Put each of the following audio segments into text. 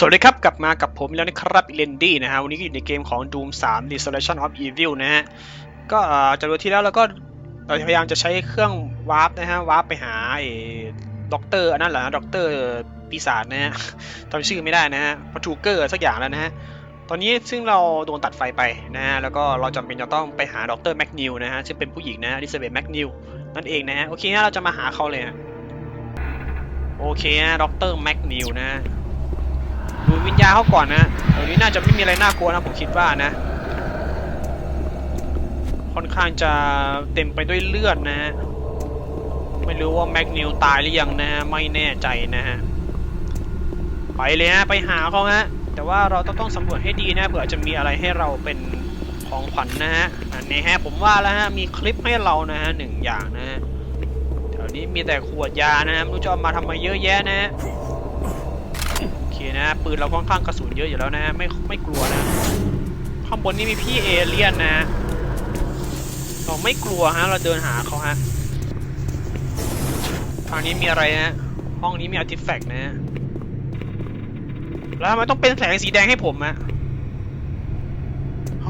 สวัสดีครับ กลับมากับผมแล้วนะครับเลนดี้นะฮะวันนี้ก็อยู่ในเกมของ Doom 3 Resurrection of Evil นะฮะ ก็เอ่อจากดูที่แล้วเราก็เราพยายามจะใช้เครื่องวาร์ปนะฮะวาร์ปไปหาไอ้ด็อกเตอร์อันนั้นเหรอด็อกเตอร์ปีศาจนะฮะจำชื่อไม่ได้นะฮะพัทูเกอร์สักอย่างแล้วนะฮะ ตอนนี้ซึ่งเราโดนตัดไฟไปนะฮะ แล้วก็เราจำเป็นจะต้องไปหาด็อกเตอร์แมกนิวนะฮะซึ่งเป็นผู้หญิงนะอลิซาเบธแมกนิวนั่นเองนะฮะโอเคฮะเราจะมาหาเขาเลยฮะโอเคฮะด็อกเตอร์แมกนิวนะฮะ ดูวิญญาเขาก่อนนะเดี๋ยวนี้น่าจะไม่มีอะไรน่ากลัวนะผมคิดว่านะ ค่อนข้างจะเต็มไปด้วยเลือดนะฮะ ไม่รู้ว่าแม็กนิวตายหรือยังนะฮะ ไม่แน่ใจนะฮะ ไปเลยฮะ ไปหาเขาฮะ แต่ว่าเราต้องต้องสำรวจให้ดีนะเผื่อจะมีอะไรให้เราเป็นของขวัญนะฮะ อันนี้ฮะผมว่าแล้วฮะ มีคลิปให้เรานะฮะหนึ่งอย่างนะฮะ แถวนี้มีแต่ขวดยานะฮะไม่รู้จะเอามาทำไมเยอะแยะนะฮะ เคนะ ปืนเราค่อนข้างกระสุนเยอะอยู่แล้วนะ ไม่ไม่กลัวนะ ข้างบนนี่มีพี่เอเลี่ยนนะ เราไม่กลัวฮะ เราเดินหาเขาฮะ ทางนี้มีอะไรฮะห้องนี้มีอาร์ติแฟกต์นะฮะแล้วทำไมต้องเป็นแสงสีแดงให้ผมอะ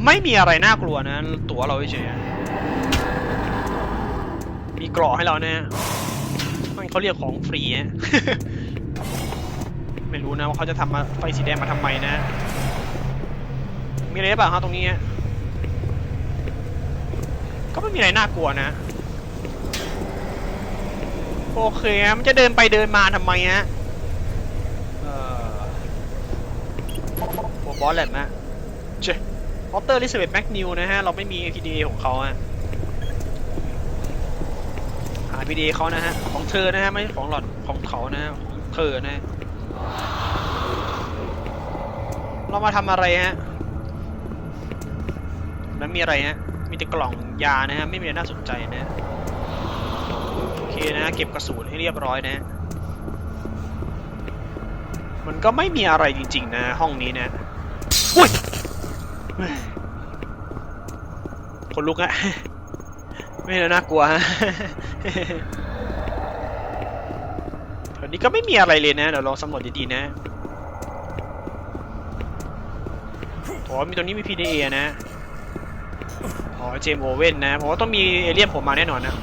ไม่มีอะไรน่ากลัวนะ ตัวเราเฉยมีกราะให้เรานะฮะมันเขาเรียกของฟรีฮะ ไม่รู้นะว่าเขาจะทำมาไฟสีแดงมาทำไมนะ มีอะไรหรือเปล่าครับตรงนี้ก็ไม่มีอะไรน่ากลัวนะโอเคมันจะเดินไปเดินมาทำไมฮะเอ่อโบอสแหลมนะเจออเตอร์ลิซเบธแม็กนิวนะฮะ เราไม่มี PDA ของเขาฮะหา PDA เขานะฮะ ของเธอนะฮะ ไม่ใช่ของหลอดของเขานะฮะของเธอนะ เรามาทำอะไรฮะ แล้วมีอะไรฮะ มีแต่กล่องยานะฮะ ไม่มีอะไรน่าสนใจนะ โอเคนะ เก็บกระสุนให้เรียบร้อยนะ มันก็ไม่มีอะไรจริง ๆ นะ ห้องนี้นะอุ้ยคนลุกอะไม่เลยน่ากลัวฮะ วนี้ก็ไม่มีอะไรเลยนะ เดี๋ยวลองสำรวจดีๆนะอ๋อมีตรงนี้มี PDA นะอ๋อเจมโอเว่นนะผมว่าต้องมีเอเลี่ยนผมมาแน่นอนนะ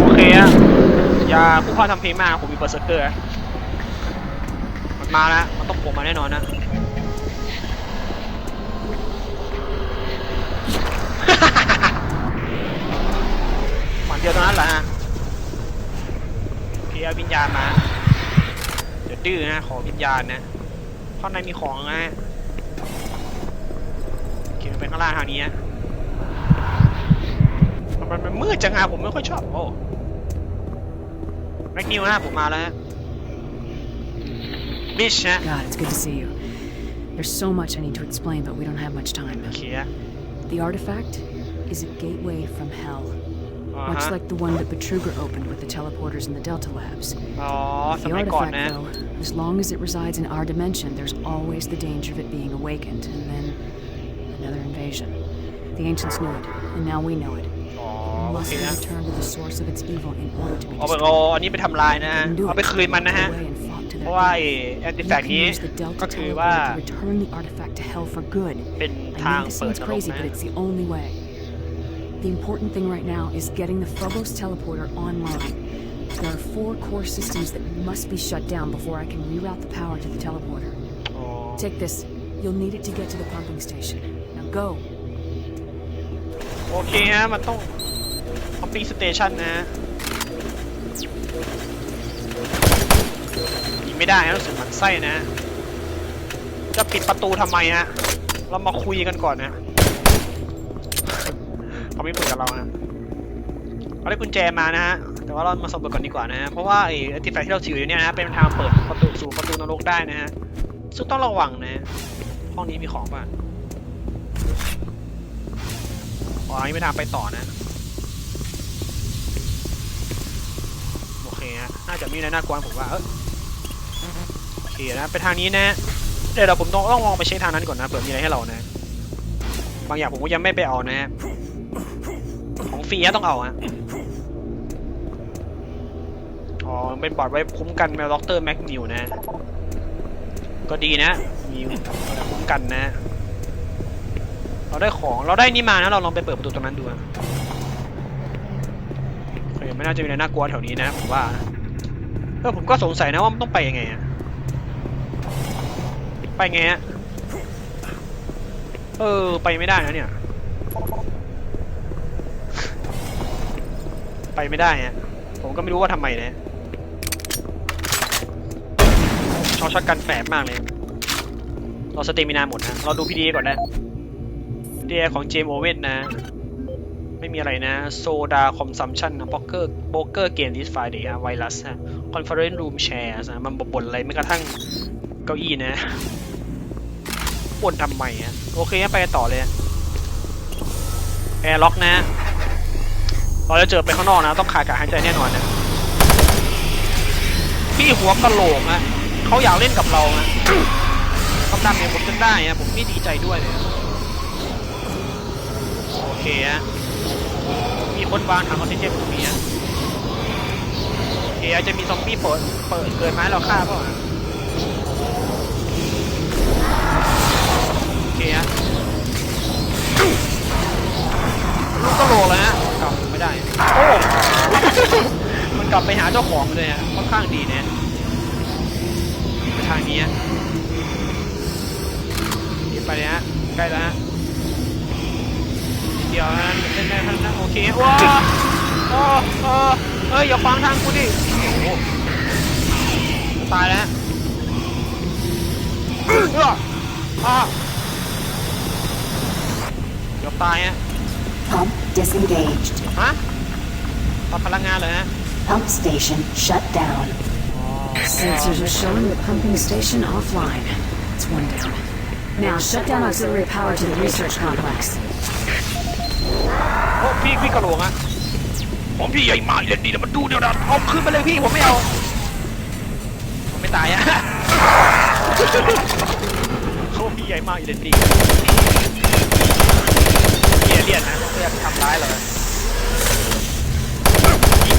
โอเคอะอย่าผู้พ่อทำเพลงมาก ผมมีเบอร์เซอร์เกอร์มันมาแล้ว มันต้องผมมาแน่นอนนะฝันเดียวตรงนั้นเหรอฮะ โอเคเอาวิญญาณมาเดี๋ยวดื้อนะขอวิญญาณนะข้างในมีของนะโอเคมันไปข้างล่างทางนี้นะมันมันมันมืดจังอะผมไม่ค่อยชอบโอ้แม็กนิวนะผมมาแล้วฮะบิชฮะ God, it's good to see you. There's so much I need to explain, but we don't have much time. โอเคอะ The artifact is a gateway from hell, อ่า much ฮะ like the one that Betruger opened with the teleporters in the Delta Labs. อ๋อ ส The มัยก่อน artifact, นะ though, as long as it resides in our dimension, there's always the danger of it being awakened, and then another invasion. The ancients knew it, and now we know it. อ๋อ We โอ must เคนะ return to the source of its evil in order to be เอาไปเอา destroyed. อันนี้ไปทำลายนะ We can do เอาไป it. คืนมันนะฮะ Go away and fought to เพ their ราะว่า death. ไอ้แอนติ We แฟก can นี้ use the ก็ Delta คือว่า teleporter to return the artifact to hell for good. เป็น I ทาง know this เปิด sounds นรก crazy, นะ but it's the only way. The important thing right now is getting the Phobos teleporter online. There are four core systems that must be shut down before I can reroute the power to the teleporter. อ๋อ Take this. You'll need it to get to the pumping station. Now go. โอเคฮะ มันต้องพอมปิ้งสเตชันนะฮะยิงไม่ได้นะรู้สึกหมันไส้นะ จะปิดประตูทำไมฮะ เรามาคุยกันก่อนนะ เขาไม่คุยกับเราฮะเราได้กุญแจมานะฮะ แต่ว่าเรามาสำรวจก่อนดีกว่านะฮะ เพราะว่าไอ้อาร์ติแฟกที่เราถืออยู่เนี่ยนะเป็นทางเปิดประตูสู่ประตูนรกได้นะฮะ ซึ่งต้องระวังนะห้องนี้มีของป่ะอ๋ออันนี้ไม่ทางไปต่อนะ โอเคฮะ น่าจะมีอะน่ากลัวผมว่า เออโอเคนะ ไปทางนี้นะ เดี๋ยวเราผมต้องต้องลองไปเช็คทางนั้นก่อนนะ เผื่อมีอะไรให้เรานะ บางอย่างผมก็ยังไม่ไปเอานะฮะ ฟรีอะต้องเอาฮะอ๋อ เป็นบอร์ดไว้คุ้มกันแมวด็อกเตอร์แม็กนิวนะ ก็ดีนะ มีคุ้มกันนะ เราได้ของ เราได้นี่มานะ เราลองไปเปิดประตูตรงนั้นดูอะโอเคไม่น่าจะมีอะไรน่ากลัวแถวนี้นะผมว่าเออผมก็สงสัยนะว่ามันต้องไปยังไงอะไปไงอะเออ ไปไม่ได้นะเนี่ย ไปไม่ได้ฮะผมก็ไม่รู้ว่าทำไมนะชอช็อตกันแฝบมากเลย เราสเตมินาหมดนะ เราดูพีดีก่อนนะดีของเจมโอเวนนะ ไม่มีอะไรนะโซดาคอมซัมชันนะโป๊กเกอร์โป๊กเกอร์เกมดิสไฟเดียไวรัสนะคอนเฟอเรนซ์รูมแชร์นะมันบ่นอะไรไม่กระทั่งเก้าอี้นะบ่นทำไมอะโอเคไปต่อเลยแอร์ล็อกนะ เราจะเจอไปข้างนอกนะ ต้องขาดการหายใจแน่นอนนะพี่หัวกะโหลกนะเขาอยากเล่นกับเรานะเขาทำเนี่ยผมจนได้นะผมนี่ดีใจด้วยเลยโอเคฮะมีคนวางถังออกซิเจนตรงนี้ฮะโอเคอาจะมีซอมบี้เปิดเปิดเกิดมาให้เราฆ่าเปล่า เจ้าของเลยอะค่อนข้างดีเนี่ยไปทางนี้ฮะหยิบไปเลยฮะใกล้แล้วฮะนิดเดียวนะเล่นได้ทันนะโอเคว้าโอ้โอ้เอ้ยอย่าขวางทางกูดิโอ้โหตายแล้วฮะเอออะเกือบตายฮะ Pump disengaged. ฮะตัดพลังงานเลยฮะ Pump station shut down. Sensors are showing the pumping station offline. It's one down. Now shut down auxiliary power to the research complex. โอ้พี่พี่กระโหลกอะผมพี่ใหญ่มากเลยดีนะมันดูเดี๋ยวนะเอาขึ้นไปเลยพี่ผมไม่เอาผมไม่ตายอะ เขาพี่ใหญ่มากเลยดีเอเลี่ยนนะเพื่อทำร้ายเรายิง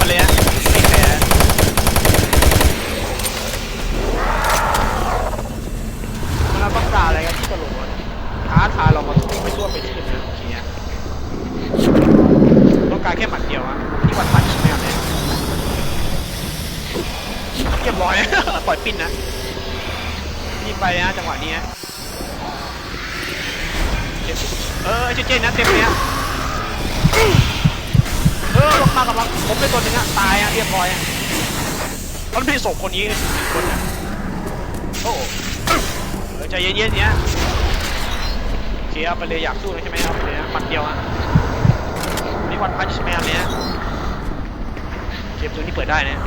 มาเลยอะไม่แคร์เราต้องการอะไรกันที่กระโหลกอะท้าทายเรามาไปทั่วไปที่นะโอเคอะต้องการแค่หมัดเดียวอะที่วัดพันใช่ไหมครับเนี่ยเรียบร้อยปล่อยปิ้นนะนี่ไปนะจังหวะนี้เออเจเจนนะเต็มเลยฮะเออลงมากับเราผมเป็นตัวนึงอะตายอะเรียบร้อยอะมันเป็นศพคนนี้เลยคนอะโอ้โหเออใจเย็นๆเนี่ยโอเคเอาไปเลยอยากสู้ใช่ไหมครับไปเลยนะหมัดเดียวอะนี่วันพันใช่ไหมครับเนี่ยเกมตัวนี้เปิดได้นะ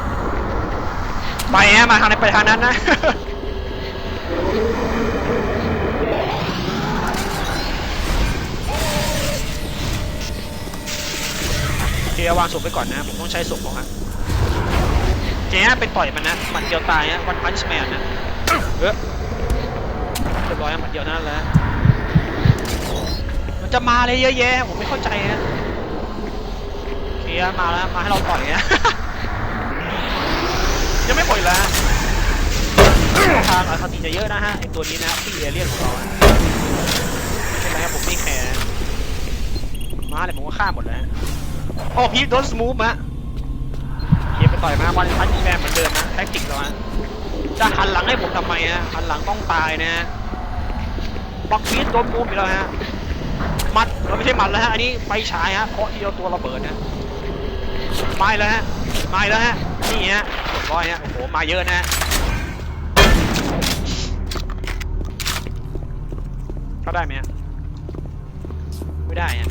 ไปฮะมาทางไหนไปทางนั้นนะ เคเอาวางศพไปก่อนนะ ผมต้องใช้ศพของมันเจ๊ไปต่อยมันนะหมัดเดียวตายฮะวันพันช์แมนนะเออเรียบร้อยฮะหมัดเดียวนั้นแหละมันจะมาเลยเยอะแยะผมไม่เข้าใจฮะเคอะมาแล้วมาให้เราต่อยนะยังไม่ปล่อยแล้วทางอาคาติจะเยอะนะฮะไอตัวนี้นะพี่เอเลี่ยนของเราอะไม่เป็นไรครับผมไม่แคร์มาเลยผมก็ฆ่าหมดแล้ว โอ้พีทโดนสมูฟฮะเฮียไปต่อยมาวันพันแมนเหมือนเดิมนะแท็กติกเราฮะจะหันหลังให้ผมทำไมฮะหันหลังต้องตายนะฮะบล็อกพีทโดนมูฟไปแล้วฮะมัดเราไม่ใช่มัดแล้วฮะอันนี้ไฟฉายฮะเคาะที่เดียวตัวระเบิดนะมาแล้วฮะมาแล้วฮะนี่ฮะร้อยฮะโอ้โหมาเยอะนะฮะเขาได้ไหมฮะไม่ได้ฮะ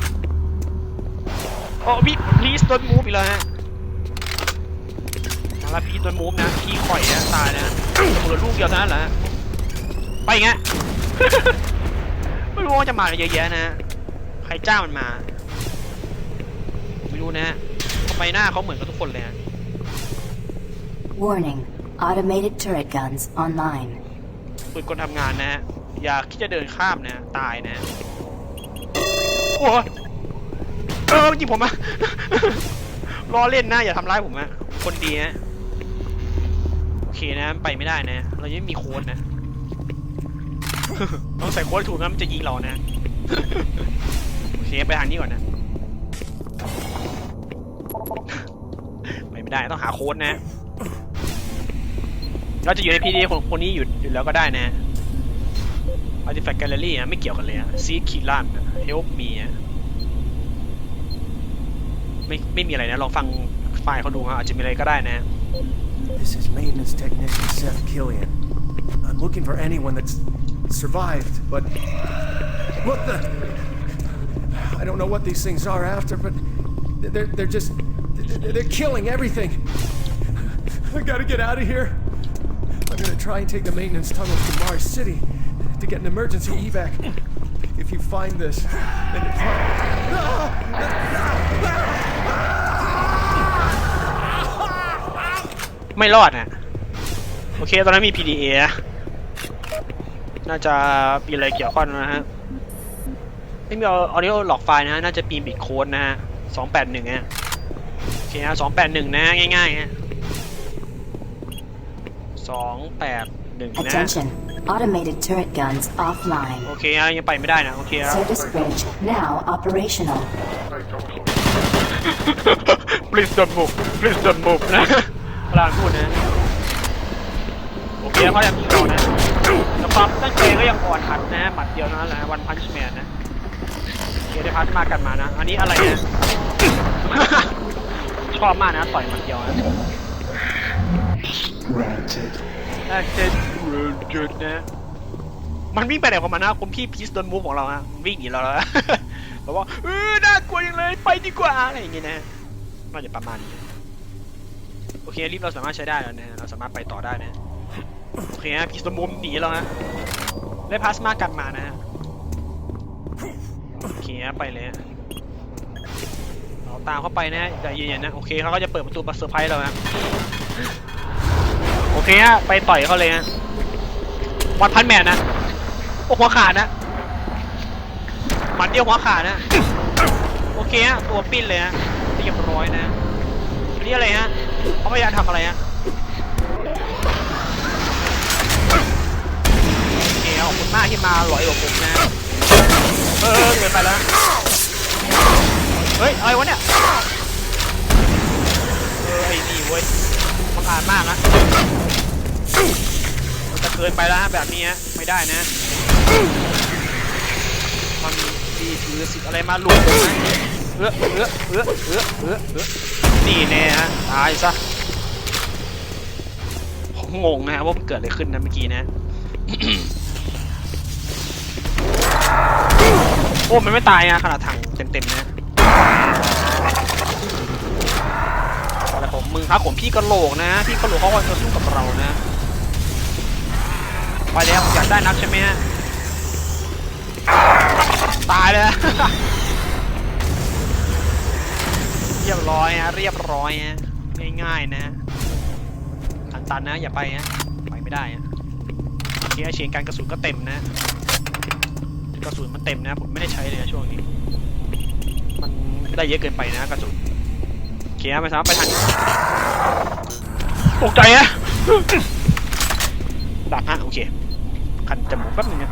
โอ้พี่ please don't move อีกแล้วฮะมาละพี่ don't move นะพี่ข่อยนะตายนะจะเหลือลูกเดียวเท่านั้นแหละไปอย่างเงี้ยไม่รู้ว่าจะมากันเยอะแยะนะฮะใครจ้างมันมาไม่รู้นะฮะทำไมหน้าเขาเหมือนกับทุกคนเลยฮะ Warning. Automated turret guns online. ปืนกลทำงานนะฮะอย่าคิดจะเดินข้ามนะฮะตายนะฮะโอ้ย เออจริงผมอะ ล้อเล่นนะอย่าทำร้ายผมอะคนดีฮะโอเคนะไปไม่ได้นะ เรายังไม่มีโค้ดนะ ต้องใส่โค้ดถูกนะมันจะยิงเรานะโอเคไปทางนี้ก่อนนะ ไปไม่ได้ต้องหาโค้ดนะ เราจะอยู่ในพีดีของคนนี้อยู่อยู่แล้วก็ได้นะ Artifact Gallery นะไม่เกี่ยวกันเลยอะ Seed k i l a n Help Me อะ ไม่ไม่มีอะไรนะ ลองฟังไฟล์เขาดูฮะอาจจะมีอะไรก็ได้นะ This is maintenance technician Seth Killian. I'm looking for anyone that's survived, but what the? I don't know what these things are after, but they're they're just they're they're killing everything. I gotta get out of here. I'm gonna try and take the maintenance tunnels to Mars City to get an emergency evac. If you find this, then it's ไม่รอดนะโอเค ตอนนั้นมี PDA นะน่าจะมีอะไรเกี่ยวข้องนะฮะไม่มีออดิโอหลอกไฟล์นะฮะน่าจะปีนบิตโค้ดนะฮะสองแปดหนึ่งฮะโอเคฮะสองแปดหนึ่งนะฮะง่ายๆฮะสองแปดหนึ่งนะ Attention. Automated turret guns offline. โอเคฮะยังไปไม่ได้นะ โอเคครับ Service bridge now operational. please don't move please don't move นะพ ลานพูดนะ โอเคเขายากยิงเรานะแต่ความตั้งใจก็ยังอ่อนหัดนะหมัดเดียวนั้นแหละวันพันช์แมนนะโอเคได้พัดมากันมานะ อันนี้อะไรนะชอบมากนะต่อยหมัดเดียวนะน่าจะหยุดนะ มันวิ่งไปไหนของมันนะคุณพี่พีสโดนมูฟของเราฮะวิ่งหนีเราแล้วแบบว่าเออน่ากลัวยังเลยไปดีกว่าอะไรอย่างเงี้ยนะน่าจะประมาณนี้ เครีบเราสามารถใช้ได้แล้วนะเราสามารถไปต่อได้นะโอเคฮะพีสโดนมูฟหนีแล้วนะได้พลาสมากันมานะฮะโอเคฮะไปเลยฮะเราตามเข้าไปนะใจเย็นๆนะโอเคเขาก็จะเปิดประตูมาเซอร์ไพรส์เรานะโอเคฮะไปต่อยเขาเลยฮะวันพันแมนนะโอ้หัวขาดนะหมันเดียวหัวขาดนะโอเคฮะตัวปิ้นเลยฮะเรียบร้อยนะนนี้อะไรฮะ เขาพยายามทำอะไรฮะโอเคขอบคุณมากที่มาหลอยกับผมนะ เออเกินไปแล้ว เฮ้ยอะไรวะเนี่ย เออไอ้นี่เว้ยมังอาจมากนะมันจะเกินไปแล้วแบบนี้ไม่ได้นะ มันมีถือสิอะไรมาลุมผมนะเออเออเออเออเออเออ นี่แน่ฮะตายซะผมงงนะฮะว่ามันเกิดอะไรขึ้นนะเมื่อกี้นะ โอ้ มันไม่ตายอะขนาดถังเต็มๆนะอะไรผมมึงครับผมพี่กระโหลกนะ พี่กระโหลกเขาก็จะสู้กับเรานะไปแล้วอยากได้นักใช่ไหมฮะตายเลย ร้อยฮะเรียบร้อยฮะง่ายๆนะทันตันนะอย่าไปฮะไปไม่ได้ฮะโอเคเชียงการกระสุนก็เต็มนะกระสุนมันเต็มนะผมไม่ได้ใช้เลยนะช่วงนี้ มันได้เยอะเกินไปนะกระสุนโอเคฮะไม่สามารถไปทันตกใจฮะดักฮะโอเคคันจมูกแป๊บนึงนะ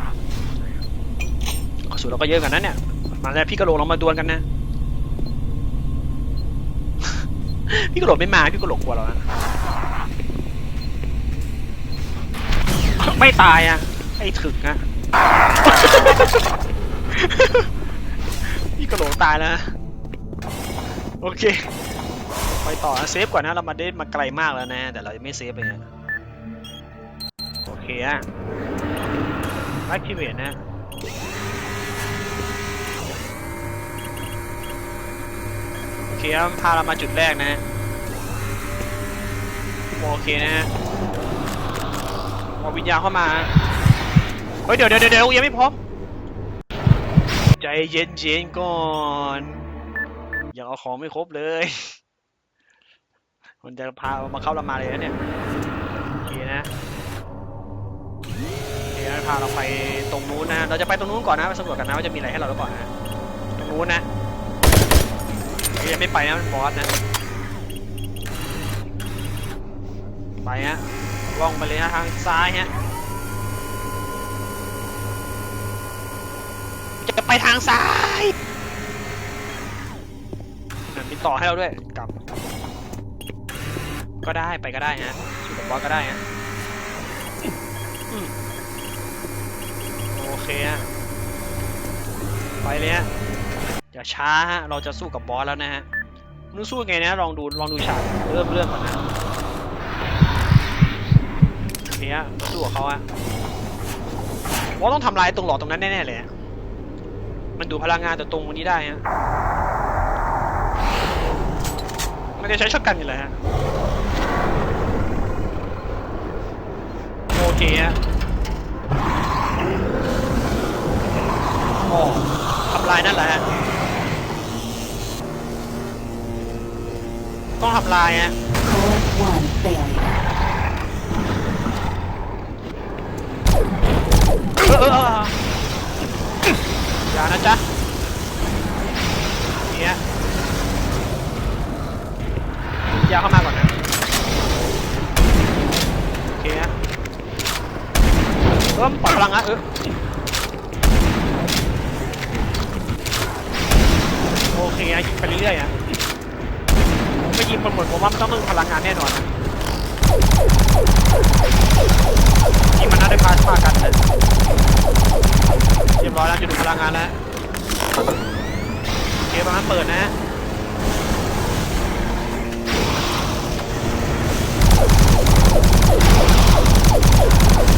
กระสุนเราก็เยอะกันนะเนี่ยมาแล้วพี่กระโหลกเรามาดวลกันนะ พี่กระโหลกไม่มา พี่กระโหลกกลัวเรานะไม่ตายอะ ไอ้ถึกนะ พี่กระโหลกตายแล้วนะ โอเค ไปต่อนะเซฟก่อนนะ เรามาได้มาไกลมากแล้วนะ แต่เรายังไม่เซฟเลยนะโอเคอะ activate นะ โอ เคครับพาเรามาจุดแรกนะฮะโอเคนะฮะเอาวิญญาณเข้ามาเฮ้ยเดี๋ยวเดี๋ยวเดี๋ยวยังไม่พร้อมใจเย็นเย็นๆก่อนยังเอาของไม่ครบเลยมันจะพามาเข้าเรามาเลยนะเนี่ยโอเคนะเดี๋ยวพาเราไปตรงนู้นนะเราจะไปตรงนู้นก่อนนะไปสำรวจกันนะว่าจะมีอะไรให้เราหรือเปล่านะตรงนู้นนะ ยังไม่ไปนะมันบอสนะ ไปฮะล่องไปเลยฮะทางซ้ายฮะจะไปทางซ้ายนั่นมีต่อให้เราด้วยกลับกลับก็ได้ไปก็ได้ฮะสู้กับบอสก็ได้ฮะอืมโอเคฮะไปเลยฮะ อย่าช้าฮะเราจะสู้กับบอสแล้วนะฮะไม่รู้สู้ไงนะลองดูลองดูฉากเริ่มเรื่องก่อนนะโอเคฮะสู้กับเขาฮะบอสต้องทำลายตรงหลอดตรงนั้นแน่ๆเลยฮะมันดูพลังงานแต่ตรงนี้ได้ฮะมันจะใช้ช็อตกันอยู่เลยฮะโอเคฮะอ๋อทำลายนั่นแหละฮะ ต้องทำลายฮะอย่านะจ๊ะเนี่ยยาเข้ามาก่อนนะโอเคฮะเออปล่อยพลังอะเออโอเคฮะยิงไปเรื่อยๆฮะ ยิงมันหมดผมว่ามันต้องต้องพลังงานแน่นอนนะยิงมันน่าได้พาสมากันนะเรียบร้อยแล้วจะดูพลังงานแล้วโอเคประมาณเปิดนะฮะ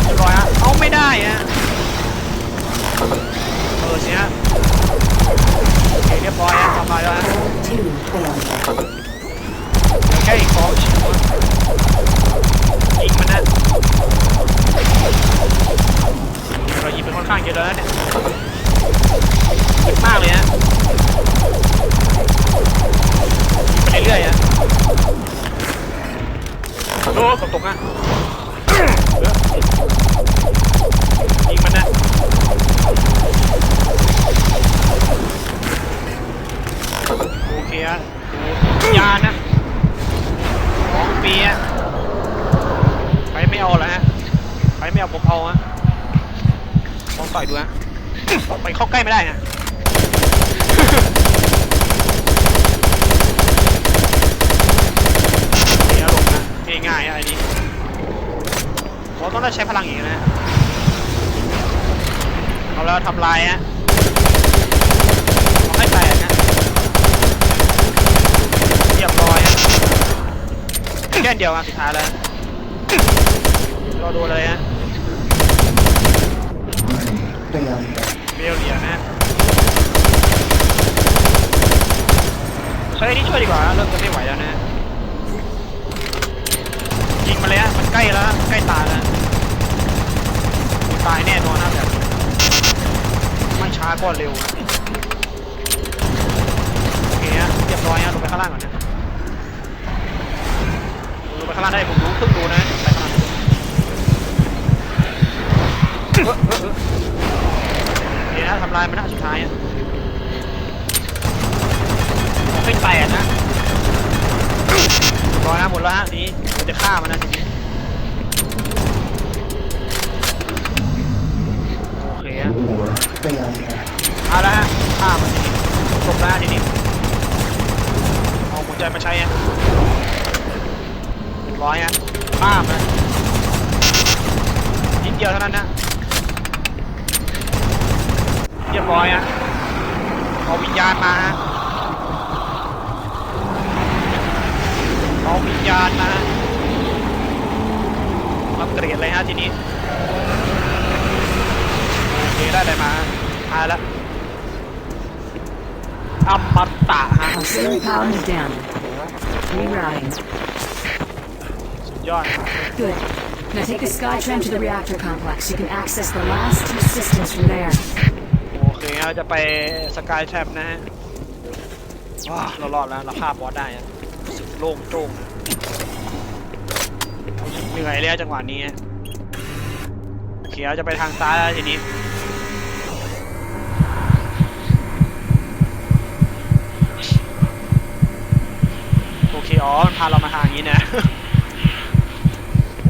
เรียบร้อยฮะเอาไม่ได้ฮะเปิดสิฮะ ไปเข้าใกล้ไม่ได้ฮะนี่อารมณ์นะง่ายๆฮะอันนี้เราต้องได้ใช้พลังอย่างนี้นะ เอาแล้วทำลายฮะเอาให้แตกฮะเรียบร้อยฮะแค่อันเดียวอะสุดท้ายแล้วรอดูเลยฮะ เบลเลียนะใช้อันนี้ช่วยดีกว่าเริ่มจะไม่ไหวแล้วนะยิงมาเลยฮะมันใกล้แล้วใกล้ตายแล้วตายแน่นอนนะแบบไม่ช้าก็เร็วโอเคฮะเรียบร้อยฮะลงไปข้างล่างก่อนนะลงไปข้างล่างได้ผมรู้เพิ่งรู้นะไปข้างล่าง นะทำลายมันนะสุดท้ายอะไม่แตกนะรอยนะหมดแล้วฮะนี้เราจะฆ่ามันนะทีนี้โอเคฮะเอาละฮะฆ่ามันทีนี้จบแล้วทีนี้เอาหัวใจมาใช้ฮะเรียบร้อยฮะป้ามันนิดเดียวเท่านั้นนะ เรียบร้อยฮะเอาวิญญาณมาฮะเอาวิญญาณมาฮะอัปเกรดเลยฮะทีนี้โอเคได้อะไรมาฮะตายแล้วอมตะฮะ Auxiliary power is down. Rerouting. สุดยอด Good. Now take the Skytram to the reactor complex. You can access the last two systems from there. โอเคเราจะไปสกายแทบนะฮะว้าเรารอดแล้วเราฆ่าบอสได้อะรู้สึกโล่งโจ้งนะรู้สึกเหนื่อยเลยอะจังหวะนี้ฮะโอเคเราจะไปทางซ้ายแล้วทีนี้โอเคอ๋อมันพาเรามาทางนี้นะ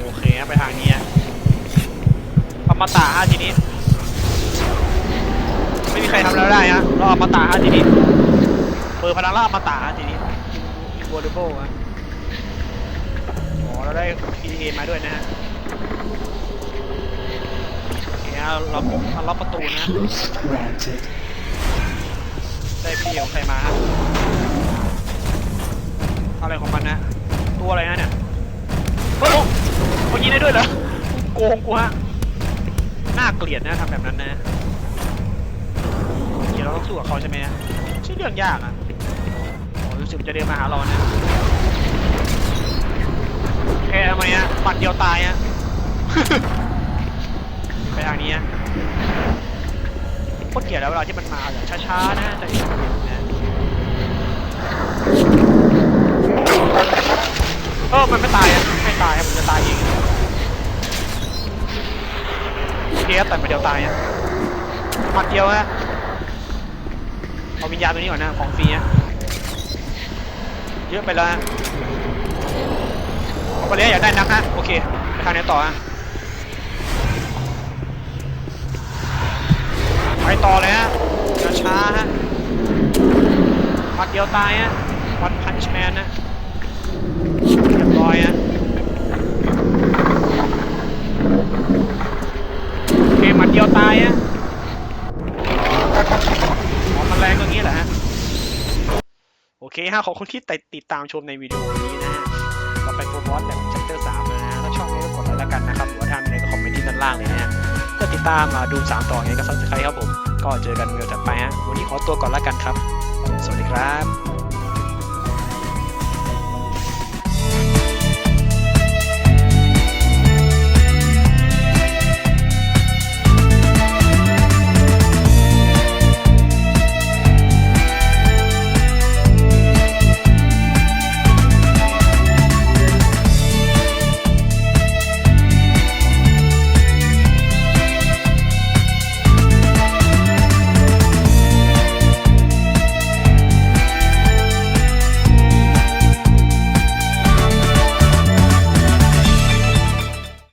โอเคไปทางนี้อะอมตะฮะทีนี้ ไม่มีใครทำแล้วได้ฮะเราอมตะฮะทีนี้เปิดพลังล่าอมตะฮะทีนี้อินวอร์เบิลฮะอ๋อเราได้ PTA มาด้วยนะฮะโอเคฮะเราเราล็อกประตูนะได้พี่ของใครมาฮะอะไรของมันนะตัวอะไรนะเนี่ยโอ้โหเขายิงได้ด้วยเหรอโกงกูฮะน่าเกลียดนะทำแบบนั้นนะ เราต้องสู้กับเขาใช่ไหมฮะไม่ใช่เรื่องยากอะโอ้รู้สึกจะเดินมาหาเรานะแค่ทำไมฮะปัดเดียวตายฮะไปทางนี้ฮะโคตรเกลียดแล้วเวลาที่มันมาแบบช้าๆนะใจเย็นนะเออมันไม่ตายอะไม่ตายอะมันจะตายเองเคครับแต่ไม่เดียวตายอะหมัดเดียวฮะ เอาวิญญาณตัวนี้ก่อนนะ ของฟรีอะเยอะไปแล้วฮะเอาไปเลยอยากได้นักฮะ โอเค ไปทางไหนต่อฮะ ไปต่อเลยฮะอย่าช้าฮะหมัดเดียวตายฮะวันพันช์แมนนะเรียบร้อยฮะโอเคหมัดเดียวตายฮะอ๋อมันแรงอย่างนี้แหละฮะ โอ เคฮะขอบคุณที่ติดตามชมในวิดีโอนี้นะฮะเราไปโฟร์บอสแบบชัปเตอร์สามนะฮะถ้าชอบก็กดไลค์แล้วกันนะครับหรือว่าถ้ามีอะไรก็คอมเมนต์ที่ด้านล่างเลยนะฮะก็ติดตามมาดู3ต่อไงก็ซับสไครต์ครับผม ก็เจอกันเวลถัดไปฮะวันนี้ขอตัวก่อนแล้วกันครับ สวัสดีครับ